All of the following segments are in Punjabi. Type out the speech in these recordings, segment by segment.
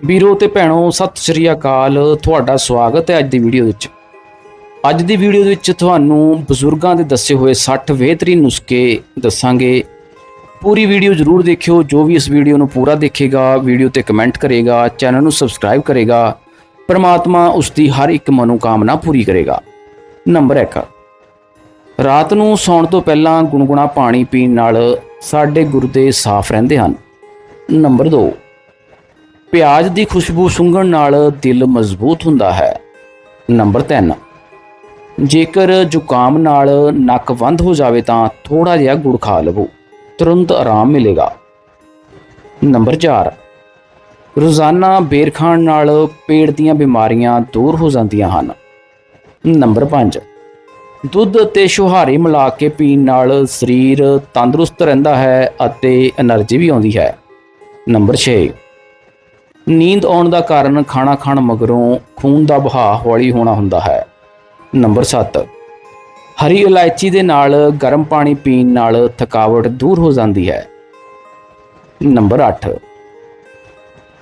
ਵੀਰੋ ਤੇ ਭੈਣੋ, ਸਤਿ ਸ਼੍ਰੀ ਅਕਾਲ। ਤੁਹਾਡਾ ਸਵਾਗਤ ਹੈ ਅੱਜ ਦੀ ਵੀਡੀਓ ਵਿੱਚ। ਅੱਜ ਦੀ ਵੀਡੀਓ ਦੇ ਵਿੱਚ ਤੁਹਾਨੂੰ ਬਜ਼ੁਰਗਾਂ ਦੇ ਦੱਸੇ ਹੋਏ 60 ਬਿਹਤਰੀਨ ਨੁਸਖੇ ਦੱਸਾਂਗੇ। ਪੂਰੀ ਵੀਡੀਓ ਜ਼ਰੂਰ ਦੇਖਿਓ, ਜੋ ਵੀ ਇਸ ਵੀਡੀਓ ਨੂੰ ਪੂਰਾ ਦੇਖੇਗਾ, ਵੀਡੀਓ ਤੇ ਕਮੈਂਟ ਕਰੇਗਾ, ਚੈਨਲ ਨੂੰ ਸਬਸਕ੍ਰਾਈਬ ਕਰੇਗਾ, ਪਰਮਾਤਮਾ ਉਸ ਦੀ ਹਰ ਇੱਕ ਮਨੋਕਾਮਨਾ ਪੂਰੀ ਕਰੇਗਾ। ਨੰਬਰ 1 ਰਾਤ ਨੂੰ ਸੌਣ ਤੋਂ ਪਹਿਲਾਂ ਗੁਨਗੁਣਾ ਪਾਣੀ ਪੀਣ ਨਾਲ ਸਾਡੇ ਗੁਰਦੇ ਸਾਫ਼ ਰਹਿੰਦੇ ਹਨ। ਨੰਬਰ 2 ਪਿਆਜ਼ ਦੀ ਖੁਸ਼ਬੂ ਸੁੰਘਣ ਨਾਲ ਦਿਲ ਮਜ਼ਬੂਤ ਹੁੰਦਾ ਹੈ। ਨੰਬਰ 3 ਜੇਕਰ ਜ਼ੁਕਾਮ ਨਾਲ ਨੱਕ ਬੰਦ ਹੋ ਜਾਵੇ ਤਾਂ ਥੋੜਾ ਜਿਹਾ ਗੁੜ ਖਾ ਲਵੋ। ਤੁਰੰਤ ਆਰਾਮ ਮਿਲੇਗਾ। ਨੰਬਰ 4 ਰੋਜ਼ਾਨਾ ਬੇਰ ਖਾਣ ਨਾਲ ਪੇਟ ਦੀਆਂ ਬਿਮਾਰੀਆਂ ਦੂਰ ਹੋ ਜਾਂਦੀਆਂ ਹਨ। ਨੰਬਰ 5 ਦੁੱਧ ਅਤੇ ਸ਼ੁਹਾਰੀ ਮਿਲਾ ਕੇ ਪੀਣ ਨਾਲ ਸਰੀਰ ਤੰਦਰੁਸਤ ਰਹਿੰਦਾ ਹੈ ਅਤੇ એનર્ਜੀ ਵੀ ਆਉਂਦੀ ਹੈ। ਨੰਬਰ 6 ਨੀਂਦ ਆਉਣ ਦਾ ਕਾਰਨ ਖਾਣਾ ਖਾਣ ਮਗਰੋਂ ਖੂਨ ਦਾ ਵਹਾਅ ਹੌਲੀ ਹੋਣਾ ਹੁੰਦਾ ਹੈ। ਨੰਬਰ 7 ਹਰੀ ਇਲਾਇਚੀ ਦੇ ਨਾਲ ਗਰਮ ਪਾਣੀ ਪੀਣ ਨਾਲ ਥਕਾਵਟ ਦੂਰ ਹੋ ਜਾਂਦੀ ਹੈ। ਨੰਬਰ 8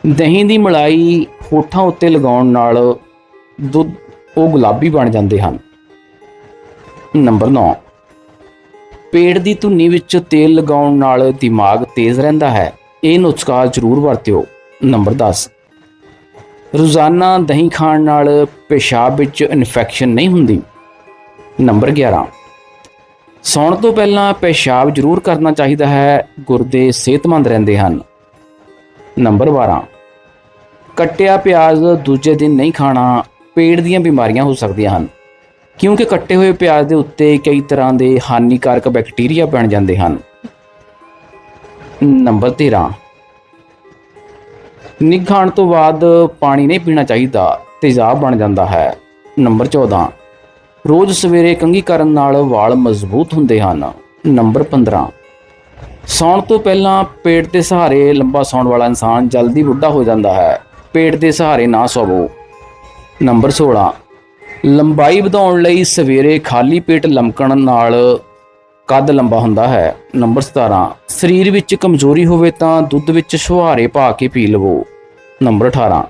ਦਹੀਂ ਦੀ ਮਲਾਈ ਹੋਠਾਂ ਉੱਤੇ ਲਗਾਉਣ ਨਾਲ ਦੁੱਧ ਉਹ ਗੁਲਾਬੀ ਬਣ ਜਾਂਦੇ ਹਨ। ਨੰਬਰ 9 ਪੇਟ ਦੀ ਧੁੰਨੀ ਵਿੱਚ ਤੇਲ ਲਗਾਉਣ ਨਾਲ ਦਿਮਾਗ ਤੇਜ਼ ਰਹਿੰਦਾ ਹੈ। ਇਹ ਨੁਸਖਾ ਜ਼ਰੂਰ ਵਰਤਿਓ। ਨੰਬਰ 10 ਰੋਜ਼ਾਨਾ ਦਹੀਂ ਖਾਣ ਨਾਲ ਪਿਸ਼ਾਬ ਵਿੱਚ ਇਨਫੈਕਸ਼ਨ ਨਹੀਂ ਹੁੰਦੀ। ਨੰਬਰ 11 ਸੌਣ ਤੋਂ ਪਹਿਲਾਂ ਪਿਸ਼ਾਬ ਜ਼ਰੂਰ ਕਰਨਾ ਚਾਹੀਦਾ ਹੈ ਗੁਰਦੇ ਸਿਹਤਮੰਦ ਰਹਿੰਦੇ ਹਨ। ਨੰਬਰ 12 ਕੱਟਿਆ ਪਿਆਜ਼ ਦੂਜੇ ਦਿਨ ਨਹੀਂ ਖਾਣਾ ਪੇਟ ਦੀਆਂ ਬਿਮਾਰੀਆਂ ਹੋ ਸਕਦੀਆਂ ਹਨ, ਕਿਉਂਕਿ ਕੱਟੇ ਹੋਏ ਪਿਆਜ਼ ਦੇ ਉੱਤੇ ਕਈ ਤਰ੍ਹਾਂ ਦੇ ਹਾਨੀਕਾਰਕ ਬੈਕਟੀਰੀਆ ਬਣ ਜਾਂਦੇ ਹਨ। ਨੰਬਰ 13 ਨਿੱਘ ਖਾਣ ਤੋਂ ਬਾਅਦ ਪਾਣੀ ਨਹੀਂ ਪੀਣਾ ਚਾਹੀਦਾ ਤੇਜ਼ਾਬ ਬਣ ਜਾਂਦਾ ਹੈ। ਨੰਬਰ 14 ਰੋਜ਼ ਸਵੇਰੇ ਕੰਘੀ ਕਰਨ ਨਾਲ ਵਾਲ ਮਜ਼ਬੂਤ ਹੁੰਦੇ ਹਨ। ਨੰਬਰ 15 ਸੌਣ ਤੋਂ ਪਹਿਲਾਂ ਪੇਟ ਦੇ ਸਹਾਰੇ ਲੰਬਾ ਸੌਣ ਵਾਲਾ ਇਨਸਾਨ ਜਲਦੀ ਬੁੱਢਾ ਹੋ ਜਾਂਦਾ ਹੈ। ਪੇਟ ਦੇ ਸਹਾਰੇ ਨਾ ਸੋਵੋ। ਨੰਬਰ 16 ਲੰਬਾਈ ਵਧਾਉਣ ਲਈ ਸਵੇਰੇ ਖਾਲੀ ਪੇਟ ਲਮਕਣ ਨਾਲ ਕੱਦ ਲੰਬਾ ਹੁੰਦਾ ਹੈ। ਨੰਬਰ 17 ਸਰੀਰ ਵਿੱਚ ਕਮਜ਼ੋਰੀ ਹੋਵੇ ਤਾਂ ਦੁੱਧ ਵਿੱਚ ਛੁਹਾਰੇ ਪਾ ਕੇ ਪੀ ਲਵੋ। ਨੰਬਰ 18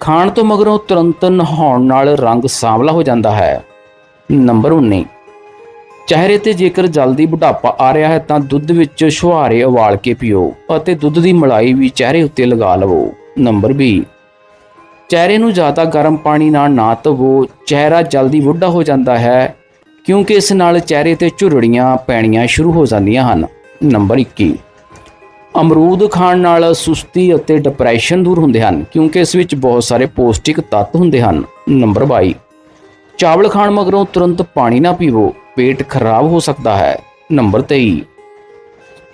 ਖਾਣ ਤੋਂ ਮਗਰੋਂ ਤੁਰੰਤ ਨਹਾਉਣ ਨਾਲ ਰੰਗ ਸਾਂਵਲਾ ਹੋ ਜਾਂਦਾ ਹੈ। ਨੰਬਰ 19 ਚਿਹਰੇ ਤੇ ਜੇਕਰ ਜਲਦੀ ਬੁਢਾਪਾ ਆ ਰਿਹਾ ਹੈ ਤਾਂ ਦੁੱਧ ਵਿੱਚ ਛੁਹਾਰੇ ਉਬਾਲ ਕੇ ਪੀਓ ਅਤੇ ਦੁੱਧ ਦੀ ਮਲਾਈ ਵੀ ਚਿਹਰੇ ਉੱਤੇ ਲਗਾ ਲਵੋ। ਨੰਬਰ 20 ਚਿਹਰੇ ਨੂੰ ਜ਼ਿਆਦਾ ਗਰਮ ਪਾਣੀ ਨਾਲ ਨਾ ਧੋਵੋ। ਚਿਹਰਾ ਜਲਦੀ ਬੁੱਢਾ ਹੋ ਜਾਂਦਾ ਹੈ। ਕਿਉਂਕਿ ਇਸ ਨਾਲ ਚਿਹਰੇ ਤੇ ਝੁਰੜੀਆਂ ਪੈਣੀਆਂ ਸ਼ੁਰੂ ਹੋ ਜਾਂਦੀਆਂ ਹਨ। ਨੰਬਰ 21 ਅਮਰੂਦ ਖਾਣ ਨਾਲ ਸੁਸਤੀ ਅਤੇ ਡਿਪਰੈਸ਼ਨ ਦੂਰ ਹੁੰਦੇ ਹਨ, ਕਿਉਂਕਿ ਇਸ ਵਿੱਚ ਬਹੁਤ ਸਾਰੇ ਪੌਸ਼ਟਿਕ ਤੱਤ ਹੁੰਦੇ ਹਨ। ਨੰਬਰ 22 ਚਾਵਲ ਖਾਣ ਮਗਰੋਂ ਤੁਰੰਤ ਪਾਣੀ ਨਾ ਪੀਵੋ, ਪੇਟ ਖਰਾਬ ਹੋ ਸਕਦਾ ਹੈ। ਨੰਬਰ 23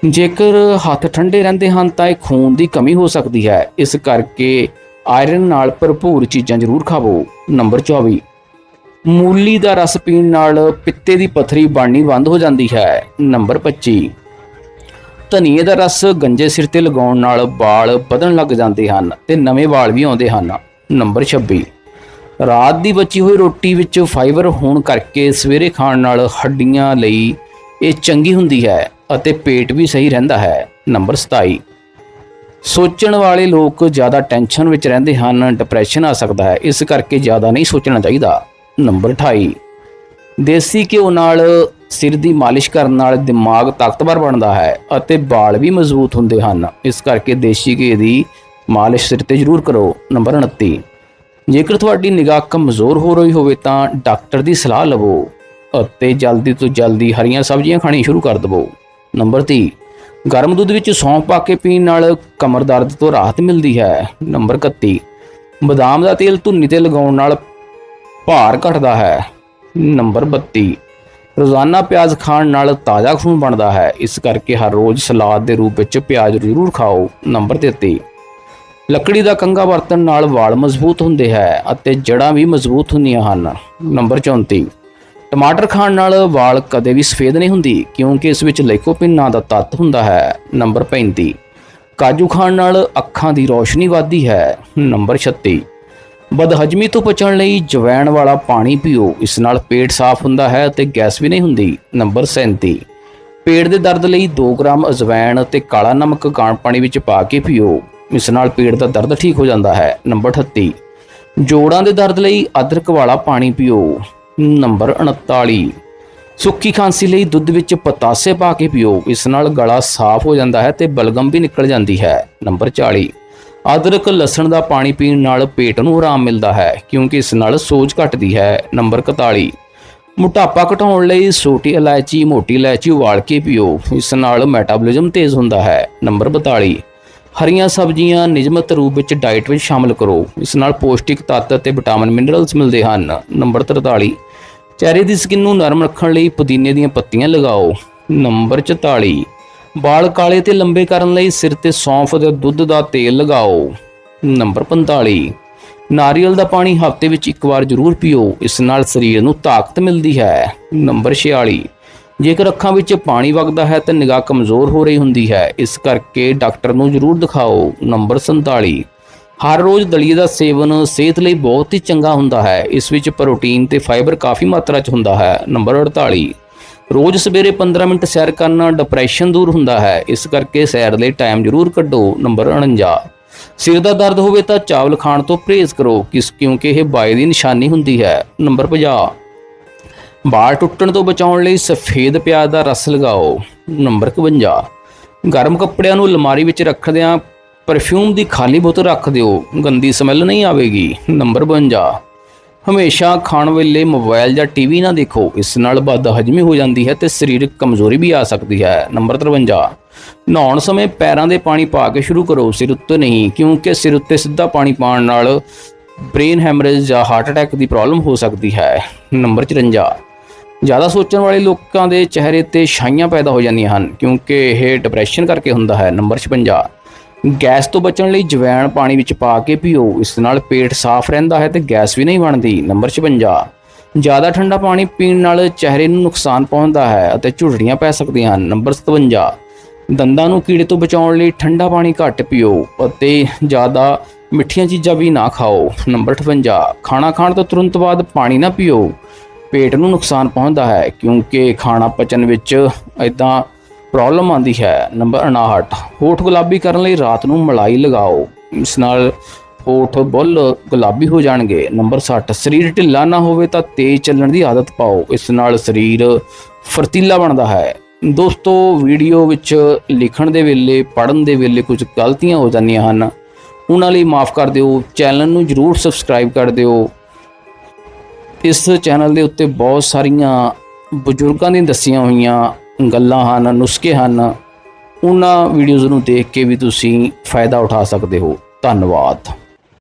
ਜੇਕਰ ਹੱਥ ਠੰਡੇ ਰਹਿੰਦੇ ਹਨ, ਤਾਂ ਇਹ ਖੂਨ ਦੀ ਕਮੀ ਹੋ ਸਕਦੀ ਹੈ। ਇਸ ਕਰਕੇ ਆਇਰਨ ਨਾਲ ਭਰਪੂਰ ਚੀਜ਼ਾਂ ਜ਼ਰੂਰ ਖਾਵੋ। ਨੰਬਰ 24 ਮੂਲੀ ਦਾ ਰਸ ਪੀਣ ਨਾਲ ਪਿੱਤੇ ਦੀ ਪਥਰੀ ਬਣਨੀ ਬੰਦ ਹੋ ਜਾਂਦੀ ਹੈ। ਨੰਬਰ 25 ਧਨੀਏ ਦਾ ਰਸ ਗੰਜੇ ਸਿਰ ਤੇ ਲਗਾਉਣ ਨਾਲ ਵਾਲ ਵਧਣ ਲੱਗ ਜਾਂਦੇ ਹਨ ਤੇ ਨਵੇਂ ਵਾਲ ਵੀ ਆਉਂਦੇ ਹਨ। ਨੰਬਰ 26 ਰਾਤ ਦੀ ਬਚੀ ਹੋਈ ਰੋਟੀ ਵਿੱਚ ਫਾਈਬਰ ਹੋਣ ਕਰਕੇ ਸਵੇਰੇ ਖਾਣ ਨਾਲ ਹੱਡੀਆਂ ਲਈ ਇਹ ਚੰਗੀ ਹੁੰਦੀ ਹੈ ਅਤੇ ਪੇਟ ਵੀ ਸਹੀ ਰਹਿੰਦਾ ਹੈ। ਨੰਬਰ 27 ਸੋਚਣ ਵਾਲੇ ਲੋਕ ਜ਼ਿਆਦਾ ਟੈਨਸ਼ਨ ਵਿੱਚ ਰਹਿੰਦੇ ਹਨ, ਡਿਪਰੈਸ਼ਨ ਆ ਸਕਦਾ ਹੈ। ਇਸ ਕਰਕੇ ਜ਼ਿਆਦਾ ਨਹੀਂ ਸੋਚਣਾ ਚਾਹੀਦਾ। ਨੰਬਰ 28 ਦੇਸੀ ਘਿਓ ਨਾਲ ਸਿਰ ਦੀ ਮਾਲਿਸ਼ ਕਰਨ ਨਾਲ ਦਿਮਾਗ ਤਾਕਤਵਰ ਬਣਦਾ ਹੈ ਅਤੇ ਵਾਲ ਵੀ ਮਜ਼ਬੂਤ ਹੁੰਦੇ ਹਨ। ਇਸ ਕਰਕੇ ਦੇਸੀ ਘਿਓ ਦੀ ਮਾਲਿਸ਼ ਸਿਰ ਤੇ ਜ਼ਰੂਰ ਕਰੋ। ਨੰਬਰ 29 ਜੇਕਰ ਤੁਹਾਡੀ ਨਿਗਾਹ ਕਮਜ਼ੋਰ ਹੋ ਰਹੀ ਹੋਵੇ ਤਾਂ ਡਾਕਟਰ ਦੀ ਸਲਾਹ ਲਵੋ ਅਤੇ ਜਲਦੀ ਤੋਂ ਜਲਦੀ ਹਰੀਆਂ ਸਬਜ਼ੀਆਂ ਖਾਣੀ ਸ਼ੁਰੂ ਕਰ ਦਿਵੋ। ਨੰਬਰ 30 ਗਰਮ ਦੁੱਧ ਵਿੱਚ ਸੌਂਫ ਪਾ ਕੇ ਪੀਣ ਨਾਲ ਕਮਰ ਦਰਦ ਤੋਂ ਰਾਹਤ ਮਿਲਦੀ ਹੈ। ਨੰਬਰ 31 ਬਦਾਮ ਦਾ ਤੇਲ ਧੁੰਨੀ ਤੇ ਲਗਾਉਣ ਨਾਲ ਭਾਰ ਘਟਦਾ ਹੈ। ਨੰਬਰ 32 ਰੋਜ਼ਾਨਾ ਪਿਆਜ਼ ਖਾਣ ਨਾਲ ਤਾਜ਼ਾ ਖੂਨ ਬਣਦਾ ਹੈ। ਇਸ ਕਰਕੇ ਹਰ ਰੋਜ਼ ਸਲਾਦ ਦੇ ਰੂਪ ਵਿੱਚ ਪਿਆਜ਼ ਜ਼ਰੂਰ ਖਾਓ। ਨੰਬਰ 33 ਲੱਕੜੀ ਦਾ ਕੰਗਾ ਵਰਤਣ ਨਾਲ ਵਾਲ ਮਜ਼ਬੂਤ ਹੁੰਦੇ ਹੈ ਅਤੇ ਜੜ੍ਹਾਂ ਵੀ ਮਜ਼ਬੂਤ ਹੁੰਦੀਆਂ ਹਨ। ਨੰਬਰ 34 ਟਮਾਟਰ ਖਾਣ ਨਾਲ ਵਾਲ ਕਦੇ ਵੀ ਸਫੇਦ ਨਹੀਂ ਹੁੰਦੀ, ਕਿਉਂਕਿ ਇਸ ਵਿੱਚ ਲਾਈਕੋਪਿਨ ਨਾਂ ਦਾ ਤੱਤ ਹੁੰਦਾ ਹੈ। ਨੰਬਰ 35 ਕਾਜੂ ਖਾਣ ਨਾਲ ਅੱਖਾਂ ਦੀ ਰੋਸ਼ਨੀ ਵਧਦੀ ਹੈ। ਨੰਬਰ 36 ਬਦਹਜਮੀ ਤੋਂ ਬਚਣ ਲਈ ਜਵੈਣ ਵਾਲਾ ਪਾਣੀ ਪੀਓ। ਇਸ ਨਾਲ ਪੇਟ ਸਾਫ਼ ਹੁੰਦਾ ਹੈ ਅਤੇ ਗੈਸ ਵੀ ਨਹੀਂ ਹੁੰਦੀ। ਨੰਬਰ 37 ਪੇਟ ਦੇ ਦਰਦ ਲਈ 2 ਗ੍ਰਾਮ ਅਜਵੈਣ ਅਤੇ ਕਾਲਾ ਨਮਕ ਗਾਣ ਪਾਣੀ ਵਿੱਚ ਪਾ ਕੇ ਪੀਓ। ਇਸ ਨਾਲ ਪੇਟ ਦਾ ਦਰਦ ਠੀਕ ਹੋ ਜਾਂਦਾ ਹੈ। ਨੰਬਰ 38 ਜੋੜਾਂ ਦੇ ਦਰਦ ਲਈ ਅਦਰਕ ਵਾਲਾ ਪਾਣੀ ਪੀਓ। ਨੰਬਰ 39 ਸੁੱਕੀ ਖਾਂਸੀ ਲਈ ਦੁੱਧ ਵਿੱਚ ਪਤਾਸੇ ਪਾ ਕੇ ਪੀਓ। ਇਸ ਨਾਲ ਗਲਾ ਸਾਫ਼ ਹੋ ਜਾਂਦਾ ਹੈ ਤੇ ਬਲਗਮ ਵੀ ਨਿਕਲ ਜਾਂਦੀ ਹੈ। ਨੰਬਰ 40 ਅਦਰਕ, ਲਸਣ ਦਾ ਪਾਣੀ ਪੀਣ ਨਾਲ ਪੇਟ ਨੂੰ ਆਰਾਮ ਮਿਲਦਾ ਹੈ, ਕਿਉਂਕਿ ਇਸ ਨਾਲ ਸੋਜ ਘਟਦੀ ਹੈ, ਨੰਬਰ 41 ਮੋਟਾਪਾ ਘਟਾਉਣ ਲਈ ਛੋਟੀ ਇਲਾਇਚੀ, ਮੋਟੀ ਇਲਾਇਚੀ ਉਬਾਲ ਕੇ ਪੀਓ, ਇਸ ਨਾਲ ਮੈਟਾਬੋਲਿਜ਼ਮ ਤੇਜ਼ ਹੁੰਦਾ ਹੈ, ਨੰਬਰ 42 ਹਰੀਆਂ ਸਬਜ਼ੀਆਂ ਨਿਯਮਤ ਰੂਪ ਵਿੱਚ ਡਾਈਟ ਵਿੱਚ ਸ਼ਾਮਲ ਕਰੋ, ਇਸ ਨਾਲ ਪੋਸ਼ਟਿਕ ਤੱਤ ਅਤੇ ਵਿਟਾਮਿਨ ਮਿਨਰਲਸ ਮਿਲਦੇ ਹਨ, ਨੰਬਰ 43 ਚਿਹਰੇ ਦੀ ਸਕਿਨ ਨੂੰ ਨਰਮ ਰੱਖਣ ਲਈ ਪੁਦੀਨੇ ਦੀਆਂ ਪੱਤੀਆਂ ਲਗਾਓ, ਨੰਬਰ 44 ਵਾਲ ਕਾਲੇ ਤੇ ਲੰਬੇ ਕਰਨ ਲਈ ਸਿਰ ਤੇ ਸੌਂਫ ਦੇ ਦੁੱਧ ਦਾ ਤੇਲ ਲਗਾਓ। ਨੰਬਰ 45 ਨਾਰੀਅਲ ਦਾ ਪਾਣੀ ਹਫ਼ਤੇ ਵਿੱਚ ਇੱਕ ਵਾਰ ਜ਼ਰੂਰ ਪੀਓ, ਇਸ ਨਾਲ ਸਰੀਰ ਨੂੰ ਤਾਕਤ ਮਿਲਦੀ ਹੈ। ਨੰਬਰ 46 ਜੇਕਰ ਅੱਖਾਂ ਵਿੱਚ ਪਾਣੀ ਵਗਦਾ ਹੈ ਤਾਂ ਨਿਗਾਹ ਕਮਜ਼ੋਰ ਹੋ ਰਹੀ ਹੁੰਦੀ ਹੈ, ਇਸ ਕਰਕੇ ਡਾਕਟਰ ਨੂੰ ਜ਼ਰੂਰ ਦਿਖਾਓ। ਨੰਬਰ 47 ਹਰ ਰੋਜ਼ ਦਲੀਏ ਦਾ ਸੇਵਨ ਸਿਹਤ ਲਈ ਬਹੁਤ ਹੀ ਚੰਗਾ ਹੁੰਦਾ ਹੈ, ਇਸ ਵਿੱਚ ਪ੍ਰੋਟੀਨ ਤੇ ਫਾਈਬਰ ਕਾਫੀ ਮਾਤਰਾ 'ਚ ਹੁੰਦਾ ਹੈ। ਨੰਬਰ 48 ਰੋਜ਼ ਸਵੇਰੇ 15 ਮਿੰਟ ਸੈਰ ਕਰਨਾ ਡਿਪਰੈਸ਼ਨ ਦੂਰ ਹੁੰਦਾ ਹੈ। ਇਸ ਕਰਕੇ ਸੈਰ ਲਈ ਟਾਈਮ ਜ਼ਰੂਰ ਕੱਢੋ ਨੰਬਰ 49 ਸਿਰ ਦਾ ਦਰਦ ਹੋਵੇ ਤਾਂ ਚਾਵਲ ਖਾਣ ਤੋਂ ਪਰਹੇਜ਼ ਕਰੋ, ਕਿਸ ਕਿਉਂਕਿ ਇਹ ਬਾਏ ਦੀ ਨਿਸ਼ਾਨੀ ਹੁੰਦੀ ਹੈ। ਨੰਬਰ 50 ਵਾਲ ਟੁੱਟਣ ਤੋਂ ਬਚਾਉਣ ਲਈ ਸਫੇਦ ਪਿਆਜ਼ ਦਾ ਰਸ ਲਗਾਓ। ਨੰਬਰ 51 ਗਰਮ ਕੱਪੜਿਆਂ ਨੂੰ ਅਲਮਾਰੀ ਵਿੱਚ ਰੱਖਦਿਆਂ ਪਰਫਿਊਮ ਦੀ ਖਾਲੀ ਬੋਤਲ ਰੱਖ ਦਿਓ। ਗੰਦੀ ਸਮੈਲ ਨਹੀਂ ਆਵੇਗੀ। ਨੰਬਰ 52 ਹਮੇਸ਼ਾ ਖਾਣ ਵੇਲੇ ਮੋਬਾਈਲ ਜਾਂ ਟੀਵੀ ਨਾ ਦੇਖੋ, ਇਸ ਨਾਲ ਬਦਹਜ਼ਮੀ ਹੋ ਜਾਂਦੀ ਹੈ ਤੇ ਸਰੀਰਕ ਕਮਜ਼ੋਰੀ ਵੀ ਆ ਸਕਦੀ ਹੈ। ਨੰਬਰ 53 ਨਹਾਉਣ ਸਮੇਂ ਪੈਰਾਂ ਦੇ ਪਾਣੀ ਪਾ ਕੇ ਸ਼ੁਰੂ ਕਰੋ, ਸਿਰ ਉੱਤੇ ਨਹੀਂ, ਕਿਉਂਕਿ ਸਿਰ ਉੱਤੇ ਸਿੱਧਾ ਪਾਣੀ ਪਾਉਣ ਨਾਲ ਬ੍ਰੇਨ ਹੈਮਰੇਜ ਜਾਂ ਹਾਰਟ ਅਟੈਕ ਦੀ ਪ੍ਰੋਬਲਮ ਹੋ ਸਕਦੀ ਹੈ। ਨੰਬਰ 54 ਜ਼ਿਆਦਾ ਸੋਚਣ ਵਾਲੇ ਲੋਕਾਂ ਦੇ ਚਿਹਰੇ ਤੇ ਛਾਈਆਂ ਪੈਦਾ ਹੋ ਜਾਂਦੀਆਂ ਹਨ, ਕਿਉਂਕਿ ਇਹ ਡਿਪਰੈਸ਼ਨ ਕਰਕੇ ਹੁੰਦਾ ਹੈ। ਨੰਬਰ 56 ਗੈਸ ਤੋਂ ਬਚਣ ਲਈ ਜਵੈਣ ਪਾਣੀ ਵਿੱਚ ਪਾ ਕੇ ਪੀਓ। ਇਸ ਨਾਲ ਪੇਟ ਸਾਫ਼ ਰਹਿੰਦਾ ਹੈ ਤੇ ਗੈਸ ਵੀ ਨਹੀਂ ਬਣਦੀ। ਨੰਬਰ 56 ਜ਼ਿਆਦਾ ਠੰਡਾ ਪਾਣੀ ਪੀਣ ਨਾਲ ਚਿਹਰੇ ਨੂੰ ਨੁਕਸਾਨ ਪਹੁੰਚਦਾ ਹੈ ਅਤੇ ਝੁਰੜੀਆਂ ਪੈ ਸਕਦੀਆਂ ਹਨ। ਨੰਬਰ 57 ਦੰਦਾਂ ਨੂੰ ਕੀੜੇ ਤੋਂ ਬਚਾਉਣ ਲਈ ਠੰਡਾ ਪਾਣੀ ਘੱਟ ਪੀਓ ਅਤੇ ਜ਼ਿਆਦਾ ਮਿੱਠੀਆਂ ਚੀਜ਼ਾਂ ਵੀ ਨਾ ਖਾਓ। ਨੰਬਰ 58 ਖਾਣਾ ਖਾਣ ਤੋਂ ਤੁਰੰਤ ਬਾਅਦ ਪਾਣੀ ਨਾ ਪੀਓ। ਪੇਟ ਨੂੰ ਨੁਕਸਾਨ ਪਹੁੰਚਦਾ ਹੈ ਕਿਉਂਕਿ ਖਾਣਾ ਪਚਣ ਵਿੱਚ ਇਦਾਂ ਪ੍ਰੋਬਲਮ ਆਉਂਦੀ ਹੈ ਨੰਬਰ 59 ਹੋਠ ਗੁਲਾਬੀ ਕਰਨ ਲਈ ਰਾਤ ਨੂੰ ਮਲਾਈ ਲਗਾਓ। ਇਸ ਨਾਲ ਹੋਠ ਬੁੱਲ ਗੁਲਾਬੀ ਹੋ ਜਾਣਗੇ। ਨੰਬਰ 60 ਸਰੀਰ ਢਿੱਲਾ ਨਾ ਹੋਵੇ ਤਾਂ ਤੇਜ਼ ਚੱਲਣ ਦੀ ਆਦਤ ਪਾਓ। ਇਸ ਨਾਲ ਸਰੀਰ ਫਰਤੀਲਾ ਬਣਦਾ ਹੈ। ਦੋਸਤੋ ਵੀਡੀਓ ਵਿੱਚ ਲਿਖਣ ਦੇ ਵੇਲੇ ਪੜਨ ਦੇ ਵੇਲੇ ਕੁਝ ਗਲਤੀਆਂ ਹੋ ਜਾਂਦੀਆਂ ਹਨ। ਉਹਨਾਂ ਲਈ ਮਾਫ ਕਰ ਦਿਓ। ਚੈਨਲ ਨੂੰ ਜਰੂਰ ਸਬਸਕ੍ਰਾਈਬ ਕਰ ਦਿਓ। ਇਸ ਚੈਨਲ ਦੇ ਉੱਤੇ ਬਹੁਤ ਸਾਰੀਆਂ ਬਜ਼ੁਰਗਾਂ ਦੀਆਂ ਦੱਸੀਆਂ ਹੋਈਆਂ ਗੱਲਾਂ ਹਨ, ਨੁਸਖੇ ਹਨ, ਉਹਨਾਂ ਵੀਡੀਓਜ਼ ਨੂੰ ਦੇਖ ਕੇ ਵੀ ਤੁਸੀਂ ਫਾਇਦਾ ਉਠਾ ਸਕਦੇ ਹੋ। ਧੰਨਵਾਦ।